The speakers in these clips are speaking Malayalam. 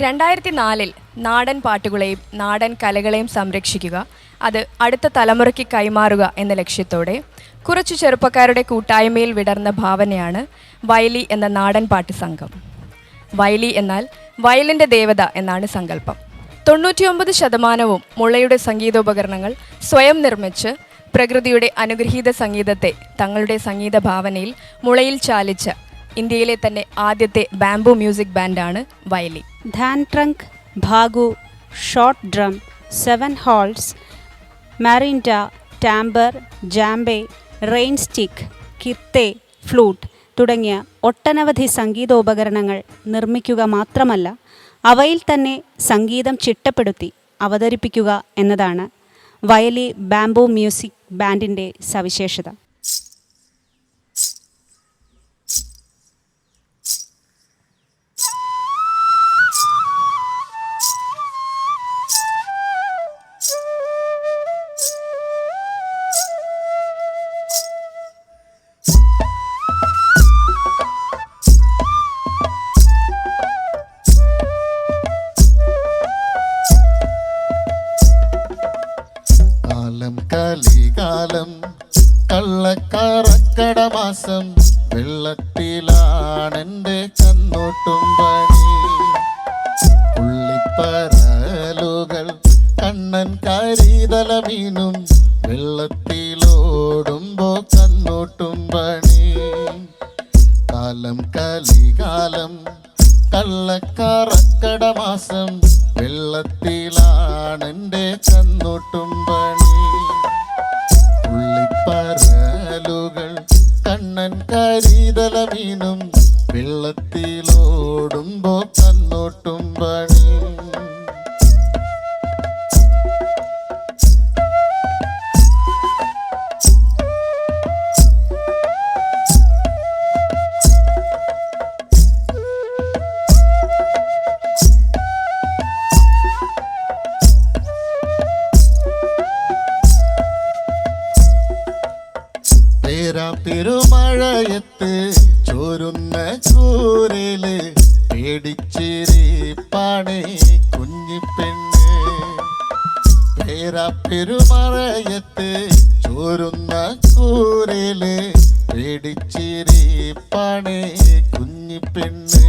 രണ്ടായിരത്തി നാലിൽ നാടൻ പാട്ടുകളെയും നാടൻ കലകളെയും സംരക്ഷിക്കുക അത് അടുത്ത തലമുറയ്ക്ക് കൈമാറുക എന്ന ലക്ഷ്യത്തോടെ കുറച്ചു ചെറുപ്പക്കാരുടെ കൂട്ടായ്മയിൽ വിടർന്ന ഭാവനയാണ് വയലി എന്ന നാടൻ പാട്ട് സംഘം. വയലി എന്നാൽ വയലിന്റെ ദേവത എന്നാണ് സങ്കല്പം. തൊണ്ണൂറ്റിയൊമ്പത് ശതമാനവും മുളയുടെ സംഗീതോപകരണങ്ങൾ സ്വയം നിർമ്മിച്ച് പ്രകൃതിയുടെ അനുഗ്രഹീത സംഗീതത്തെ തങ്ങളുടെ സംഗീത ഭാവനയിൽ മുളയിൽ ചാലിച്ച ഇന്ത്യയിലെ തന്നെ ആദ്യത്തെ ബാംബു മ്യൂസിക് ബാൻഡാണ് വയലി ധാൻ ട്രങ്ക് ഭാഗു ഷോർട്ട് ഡ്രം സെവൻ ഹോൾസ് മാറിൻഡ ടാമ്പർ ജാംബെ റെയിൻ സ്റ്റിക്ക് കിർത്തെ ഫ്ലൂട്ട് തുടങ്ങിയ ഒട്ടനവധി സംഗീതോപകരണങ്ങൾ നിർമ്മിക്കുക മാത്രമല്ല അവയിൽ തന്നെ സംഗീതം ചിട്ടപ്പെടുത്തി അവതരിപ്പിക്കുക എന്നതാണ് വയലി ബാംബു മ്യൂസിക് ബാൻഡിന്റെ സവിശേഷത. കള്ളക്കറക്കട മാസം വെള്ളത്തിലാണെന്റെ കന്നോട്ടും പണി. ഉള്ളിപ്പരലുകൾ കണ്ണൻ കരിതല മീനും വെള്ളത്തിലോടുമ്പോ കണ്ണോട്ടും പണി. കാലം കലികാലം കള്ളക്കറക്കട മാസം വെള്ളത്തിലാണെന്റെ കന്നോട്ടും പണി. ഉള്ളിപ്പരലുകൾ കണ്ണൻ കരിതല മീനും വെള്ളത്തിലോടുമ്പോ കണ്ണോട്ടും പണി. പേരാ പെരുമഴയത്ത് ചോരുന്ന ചൂരൽ പേടിച്ചിരിപ്പാണേ പേരാ പെരുമഴയത്ത് ചോരുന്ന കൂരൽ പേടിച്ചിരിപ്പാണേ കുഞ്ഞിപ്പെണ്ണ്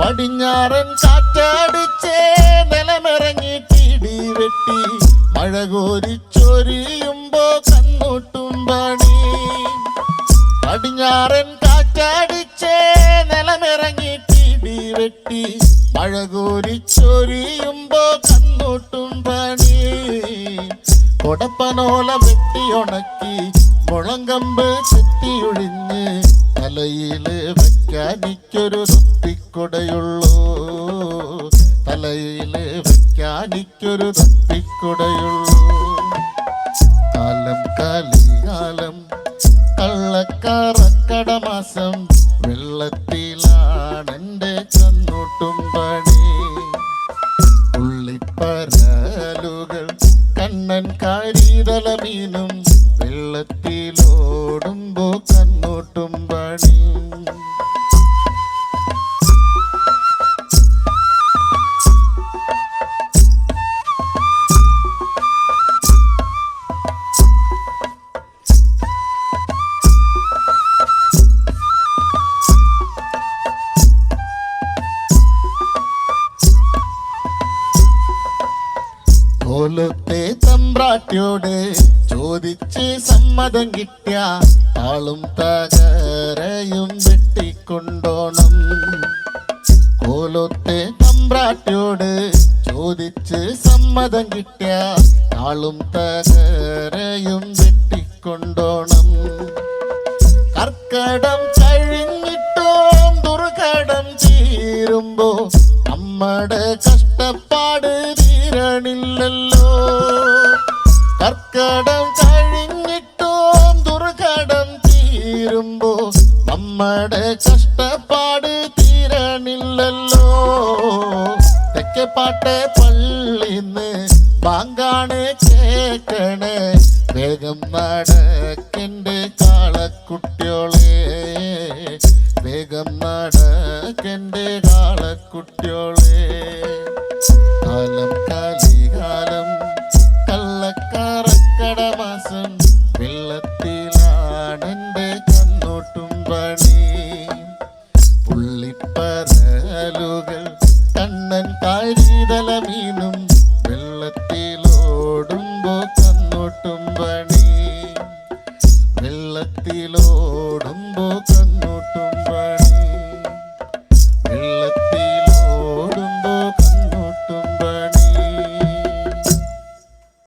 പടിഞ്ഞാറൻ കാറ്റടിച്ച് നിലമിറങ്ങി കിടി വെട്ടി മഴ കോരിച്ചൊരിയുമ്പോ കന്നൂട്ടും പണി പടിഞ്ഞാറൻ കാറ്റടിച്ചേ നിലമിറങ്ങി പിടി വെട്ടി. മഴ കോരിച്ചൊരിയുമ്പോ കന്നൂട്ടും പണി. കൊടപ്പനോല വെട്ടിയുണക്കി മുളങ്കമ്പ് ചെത്തിയൊഴിഞ്ഞ് തലയിൽ വെക്കാനിക്കൊരു തപ്പിക്കുടയുള്ളൂ. തലയിൽ വെക്കാനിക്കൊരു തൊപ്പിക്കുടയുള്ളൂ. കാലം കലികാലം കള്ളക്കറക്കട മാസം വെള്ളത്തിലാണെന്റെ കന്നോട്ടും പണി. ഉള്ളിപ്പരലുകൾ കണ്ണൻ കാരീതല മീനും വെള്ളത്തിലോടുമ്പോ കണ്ണൂട്ടും പണി. പോലത്തെ സമ്പ്രാട്ടിയോട് ചോദിച്ച് സമ്മതം കിട്ടിയ ആളും തകരയും വെട്ടിക്കൊണ്ടോണം. കോലത്തെ സമ്പ്രാട്ടിയോട് ചോദിച്ച് സമ്മതം കിട്ടിയ ആളും തകരയും വെട്ടിക്കൊണ്ടോണം. കർക്കടം കഴിഞ്ഞിട്ടും ദുർഘടം തീരുമ്പോ നമ്മുടെ കഷ്ടപ്പാട് തീരണില്ലല്ലോ. തെക്കേപ്പാട്ടെ പള്ളിന്ന് ബാങ്കാണ് കേക്കണേ. വേഗം നടക്ക. ഓടുമ്പോ കണ്ണോട്ടും